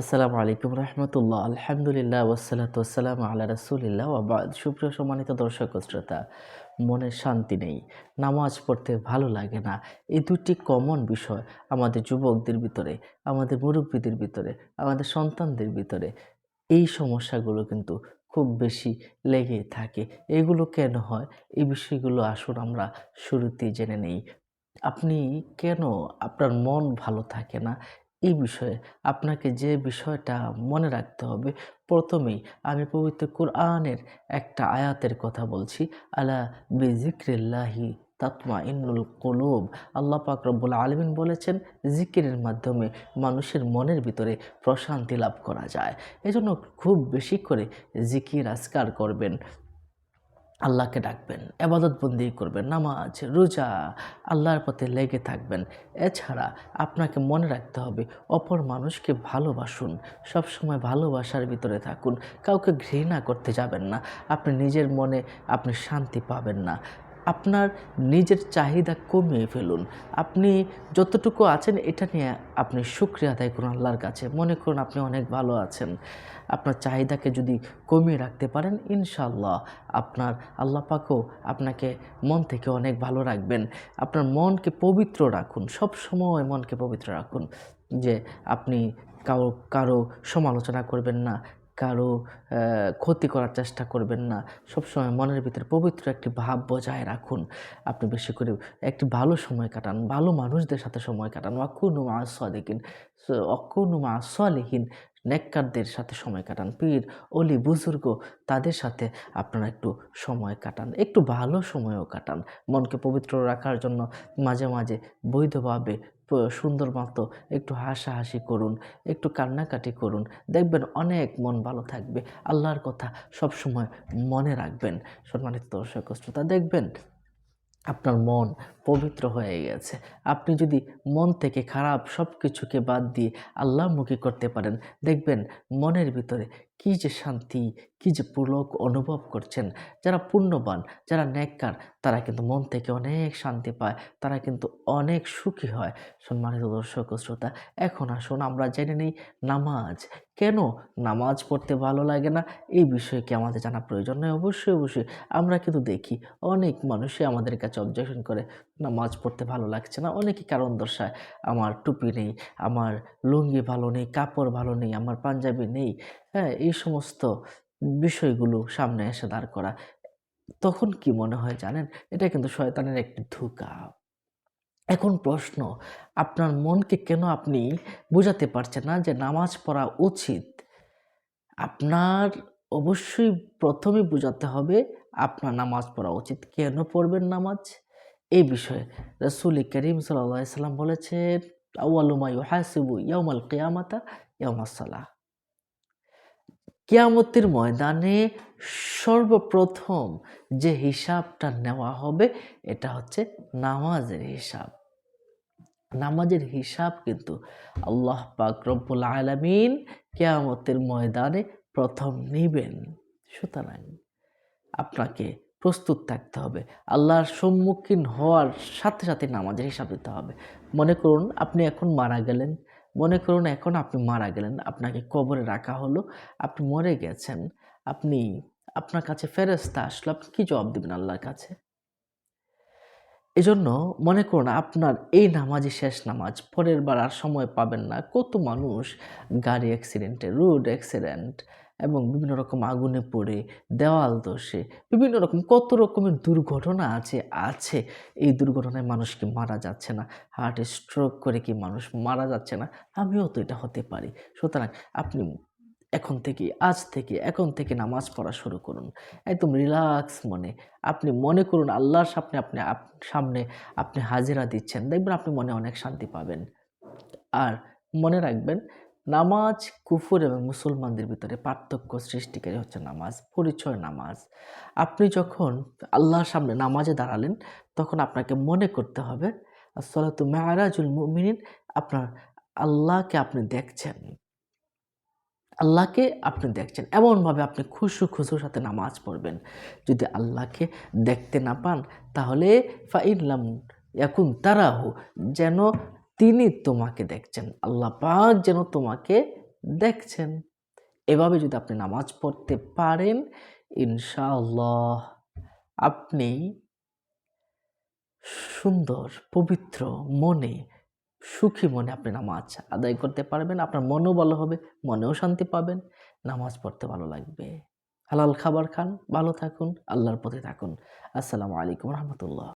আসসালামু আলাইকুম রহমতুল্লাহ। আলহামদুলিল্লাহ ওসালাত ওসালাম আল্লাহ রসুলিল্লাহ আবাদ সুপ্রিয় সম্মানিত দর্শক শ্রোতা, মনে শান্তি নেই, নামাজ পড়তে ভালো লাগে না। এই দুটি কমন বিষয় আমাদের যুবকদের ভিতরে, আমাদের মুরব্বীদের ভিতরে, আমাদের সন্তানদের ভিতরে, এই সমস্যাগুলো কিন্তু খুব বেশি লেগে থাকে। এগুলো কেন হয়? এই বিষয়গুলো আসুন আমরা শুরুতেই জেনে নেই। আপনি কেন আপনার মন ভালো থাকে না? এই বিষয়ে আপনাকে যে বিষয়টা মনে রাখতে হবে, প্রথমেই আমি পবিত্র কোরআনের একটা আয়াতের কথা বলছি। আলা বিজিক্রিল্লাহি তাতমা ইন্নুল কলুব। আল্লাহ পাক রব্বুল আলমিন বলেছেন, জিকিরের মাধ্যমে মানুষের মনের ভিতরে প্রশান্তি লাভ করা যায়। এজন্য খুব বেশি করে জিকির আজকার করবেন। আল্লাহকে ডাকবেন এবাদত বন্দি করবেন, নামাজ, রোজা আল্লাহর পথে লেগে থাকবেন। এছাড়া আপনাকে মনে রাখতে হবে, অপর মানুষকে ভালোবাসুন, সবসময় ভালোবাসার ভিতরে থাকুন, কাউকে ঘৃণা করতে যাবেন না, আপনি নিজের মনে আপনি শান্তি পাবেন না। আপনার নিজের চাহিদা কমিয়ে ফেলুন। আপনি যতটুকু আছেন, এটা নিয়ে আপনি শুক্রিয়া আদায় করুন আল্লাহর কাছে। মনে করুন আপনি অনেক ভালো আছেন। আপনার চাহিদাকে যদি কমিয়ে রাখতে পারেন ইনশাল্লাহ আপনার আল্লাহ পাকও আপনাকে মন থেকে অনেক ভালো রাখবেন। আপনার মনকে পবিত্র রাখুন। সব সময় মনকে পবিত্র রাখুন যে আপনি কারও কারও সমালোচনা করবেন না। কারও ক্ষতি করার চেষ্টা করবেন না। সবসময় মনের ভিতরে পবিত্র একটি ভাব বজায় রাখুন। আপনি বেশি করে একটি ভালো সময় কাটান, ভালো মানুষদের সাথে সময় কাটান। অকুনু মা সলিকিন। অকুনু মা সলিহীন। নেককারদের সাথে সময় কাটান। পীর, অলি, বুজুর্গ, তাদের সাথে আপনারা একটু সময় কাটান। একটু ভালো সময়ও কাটান। মনকে পবিত্র রাখার জন্য মাঝে মাঝে বৈধভাবে সুন্দর মতো একটু হাসাহাসি করুন, একটু কান্নাকাটি করুন। দেখবেন অনেক মন ভালো থাকবে। আল্লাহর কথা সব সময় মনে রাখবেন। সম্মানিত দর্শক, শ্রোতা, দেখবেন আপনার মন পবিত্র হয়ে গেছে। আপনি যদি মন থেকে খারাপ সব কিছুকে বাদ দিয়ে আল্লাহমুখী করতে পারেন, দেখবেন মনের ভিতরে কী যে শান্তি, কী যে পুলক অনুভব করছেন, যারা পুণ্যবান, যারা নেককার তারা কিন্তু মন থেকে অনেক শান্তি পায়, তারা কিন্তু অনেক সুখী হয়। সম্মানিত দর্শক শ্রোতা, এখন আসুন আমরা জেনে নিই নামাজ। কেন নামাজ পড়তে ভালো লাগে না? এই বিষয়ে কি আমাদের জানা প্রয়োজন? নয়, অবশ্যই অবশ্যই। আমরা কিন্তু দেখি অনেক মানুষই আমাদের কাছে অবজেকশন করে নামাজ পড়তে ভালো লাগছে না। অনেকে কারণ দর্শায় আমার টুপি নেই, আমার লুঙ্গি ভালো নেই, কাপড় ভালো নেই, আমার পাঞ্জাবি নেই। হ্যাঁ এই সমস্ত বিষয়গুলো সামনে এসে দাঁড় করা। তখন কি মনে হয় জানেন? এটা কিন্তু শয়তানের একটি ধোঁকা। এখন প্রশ্ন, আপনার মনকে কেন আপনি বোঝাতে পারছেন না যে নামাজ পড়া উচিত? আপনার অবশ্যই প্রথমে বোঝাতে হবে, আপনার নামাজ পড়া উচিত। কেন পড়বেন নামাজ? এই বিষয়ে। রসুল করিম সাল্লাম বলেছেন আউআলুমা ইয়াউমাল কিয়ামাতা কিয়ামতের ময়দানে সর্বপ্রথম যে হিসাবটা নেওয়া হবে, এটা হচ্ছে নামাজের হিসাব। নামাজের হিসাব কিন্তু আল্লাহ পাক রব্বুল আলামিন কেয়ামতের ময়দানে প্রথম নিবেন। সুতরাং আপনাকে প্রস্তুত থাকতে হবে। আল্লাহর সম্মুখীন হওয়ার সাথে সাথে নামাজের হিসাব দিতে হবে। মনে করুন আপনি এখন মারা গেলেন। মনে করুন এখন আপনি মারা গেলেন। আপনাকে কবরে রাখা হলো। আপনি মরে গেছেন। আপনি, আপনার কাছে ফেরেস্তা আসলো। আপনি কী জবাব দেবেন আল্লাহর কাছে? এজন্য মনে করুন আপনার এই নামাজই শেষ নামাজ। পরের বার আর সময় পাবেন না। কত মানুষ গাড়ি অ্যাক্সিডেন্টে রোড অ্যাক্সিডেন্ট এবং বিভিন্ন রকম আগুনে পড়ে, দেওয়াল দোষে বিভিন্ন রকম কত রকমের দুর্ঘটনা আছে আছে। এই দুর্ঘটনায় মানুষ কি মারা যাচ্ছে না। হার্ট স্ট্রোক করে কি মানুষ মারা যাচ্ছে না? আমিও তো এটা হতে পারি। সুতরাং আপনি এখন থেকে, আজ থেকে, এখন থেকে নামাজ পড়া শুরু করুন। একদম রিল্যাক্স মনে। আপনি মনে করুন আল্লাহর সামনে আপনি, আপ- সামনে আপনি হাজিরা দিচ্ছেন। দেখবেন আপনি মনে অনেক শান্তি পাবেন। আর মনে রাখবেন নামাজ কুফর এবং মুসলমানদের ভিতরে পার্থক্য সৃষ্টিকারী হচ্ছে নামাজ, পরিচয় নামাজ। আপনি যখন আল্লাহর সামনে নামাজে দাঁড়ালেন, তখন আপনাকে মনে করতে হবে, আসসালাতু মেয়ারাজুল মুমিনিন, আপনার আল্লাহকে আপনি দেখছেন। আল্লাহকে আপনি দেখছেন। এমনভাবে আপনি খুশু খুশুর সাথে নামাজ পড়বেন। যদি আল্লাহকে দেখতে না পান, তাহলে ফাইনলাম এখন তারাহু, যেন তিনি তোমাকে দেখছেন, আল্লাহ পাক যেন তোমাকে দেখছেন। এভাবে যদি আপনি নামাজ পড়তে পারেন, ইনশাআল্লাহ আপনি সুন্দর, পবিত্র মনে, সুখী মনে আপনি নামাজ আদায় করতে পারবেন। আপনার মনও ভালো হবে, মনেও শান্তি পাবেন। নামাজ পড়তে ভালো লাগবে। হালাল খাবার খান, ভালো থাকুন, আল্লাহর পথে থাকুন। আসসালামু আলাইকুম রহমতুল্লাহ।